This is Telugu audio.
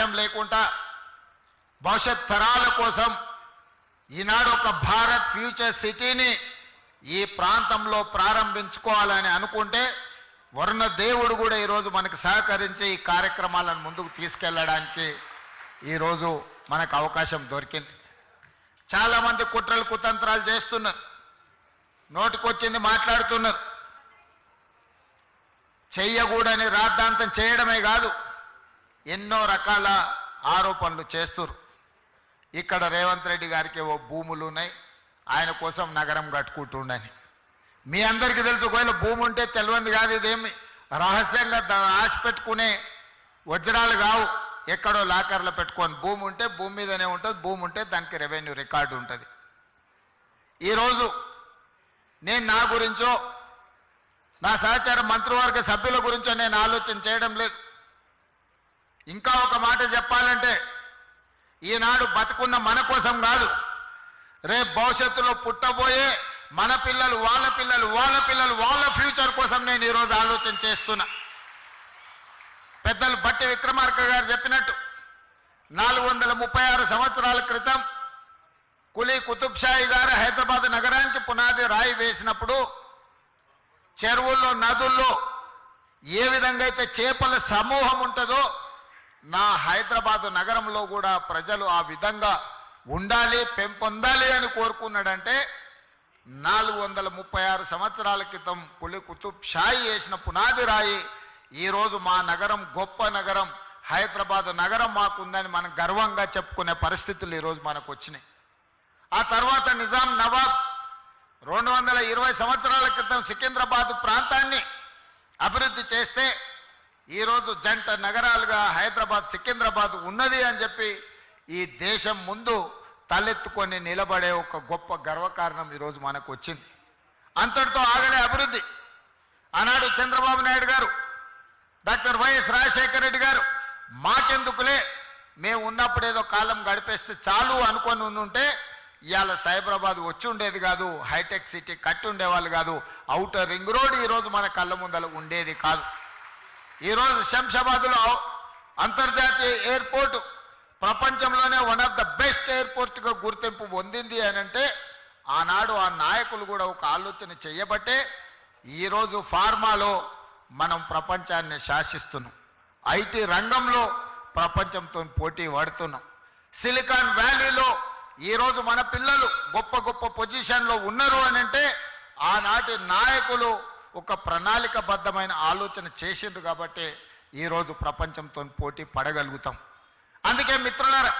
అవకాశం లేకుండా భవిష్యత్ తరాల కోసం ఈనాడు ఒక భారత్ ఫ్యూచర్ సిటీని ఈ ప్రాంతంలో ప్రారంభించుకోవాలని అనుకుంటే వరుణ దేవుడు కూడా ఈరోజు మనకు సహకరించి ఈ కార్యక్రమాలను ముందుకు తీసుకెళ్ళడానికి ఈరోజు మనకు అవకాశం దొరికింది. చాలా మంది కుట్రలు కుతంత్రాలు చేస్తున్నారు. నోటికొచ్చింది మాట్లాడుతున్నారు. చెయ్యకూడని రాద్ధాంతం చేయడమే కాదు ఎన్నో రకాల ఆరోపణలు చేస్తురు. ఇక్కడ రేవంత్ రెడ్డి గారికి ఓ భూములు ఉన్నాయి. ఆయన కోసం నగరం కట్టుకుంటుండని. మీ అందరికీ తెలుసు ఒకవేళ భూమి ఉంటే తెలియంది కాదు ఇదేమి. రహస్యంగా దా- ఆశ పెట్టుకునే వజ్రాలు కావు. ఎక్కడో లాకర్లో పెట్టుకొని భూమి ఉంటే భూమి మీదనే ఉంటుంది భూమి ఉంటే దానికి రెవెన్యూ రికార్డు ఉంటుంది. ఈరోజు నేను నా గురించో నా సహచార మంత్రివర్గ సభ్యుల గురించో నేను ఆలోచన చేయడం లేదు. ఇంకా ఒక మాట చెప్పాలంటే ఈనాడు బతుకున్న మన కోసం కాదు. రేపు భవిష్యత్తులో పుట్టబోయే మన పిల్లలు వాళ్ళ పిల్లలు వాళ్ళ పిల్లలు వాళ్ళ ఫ్యూచర్ కోసం నేను ఈరోజు ఆలోచన చేస్తున్నా. పెద్దలు బట్టి విక్రమార్క గారు చెప్పినట్టు నాలుగు వందల ముప్పై ఆరు సంవత్సరాల క్రితం కులీ కుతుబ్షాయి గారు హైదరాబాద్ నగరానికి పునాది రాయి వేసినప్పుడు చెరువుల్లో నదుల్లో ఏ విధంగా అయితే చేపల సమూహం ఉంటుందో నా హైదరాబాదు నగరంలో కూడా ప్రజలు ఆ విధంగా ఉండాలి పెంపొందాలి అని కోరుకున్నాడంటే నాలుగు వందల ముప్పై ఆరు సంవత్సరాల క్రితం పులి కుతుబ్ షాయి వేసిన పునాది రాయి ఈరోజు మా నగరం గొప్ప నగరం హైదరాబాద్ నగరం మాకుందని మనం గర్వంగా చెప్పుకునే పరిస్థితులు ఈరోజు మనకు వచ్చినాయి. ఆ తర్వాత నిజాం నవాబ్ రెండు వందల ఇరవై సంవత్సరాల క్రితం సికింద్రాబాద్ ప్రాంతాన్ని అభివృద్ధి చేస్తే ఈరోజు జంట నగరాలుగా హైదరాబాద్ సికింద్రాబాద్ ఉన్నది అని చెప్పి ఈ దేశం ముందు తలెత్తుకొని నిలబడే ఒక గొప్ప గర్వకారణం ఈరోజు మనకు వచ్చింది. అంతటితో ఆగలే అభివృద్ధి. ఆనాడు చంద్రబాబు నాయుడు గారు డాక్టర్ వైఎస్ రాజశేఖర రెడ్డి గారు మాకెందుకులే? మేము ఉన్నప్పుడు ఏదో కాలం గడిపేస్తే చాలు అనుకొని ఉంటే ఇవాళ సైబరాబాద్ వచ్చి ఉండేది కాదు హైటెక్ సిటీ కట్టి ఉండేవాళ్ళు కాదు అవుటర్ రింగ్ రోడ్ ఈరోజు మన కళ్ళ ముందల ఉండేది కాదు. ఈరోజు శంషాబాద్లో అంతర్జాతీయ ఎయిర్పోర్ట్ ప్రపంచంలోనే వన్ ఆఫ్ ద బెస్ట్ ఎయిర్పోర్ట్గా గుర్తింపు పొందింది అని అంటే ఆనాడు ఆ నాయకులు కూడా ఒక ఆలోచన చేయబట్టే ఈరోజు ఫార్మాలో మనం ప్రపంచాన్ని శాసిస్తున్నాం. ఐటీ రంగంలో ప్రపంచంతో పోటీ పడుతున్నాం. సిలికాన్ వ్యాలీలో ఈరోజు మన పిల్లలు గొప్ప గొప్ప పొజిషన్లో ఉన్నారు అని అంటే ఆనాటి నాయకులు ఒక ప్రణాళికబద్ధమైన ఆలోచన చేసిండ్రు కాబట్టి ఈరోజు ప్రపంచంతో పోటీ పడగలుగుతాం. అందుకే మిత్రులారా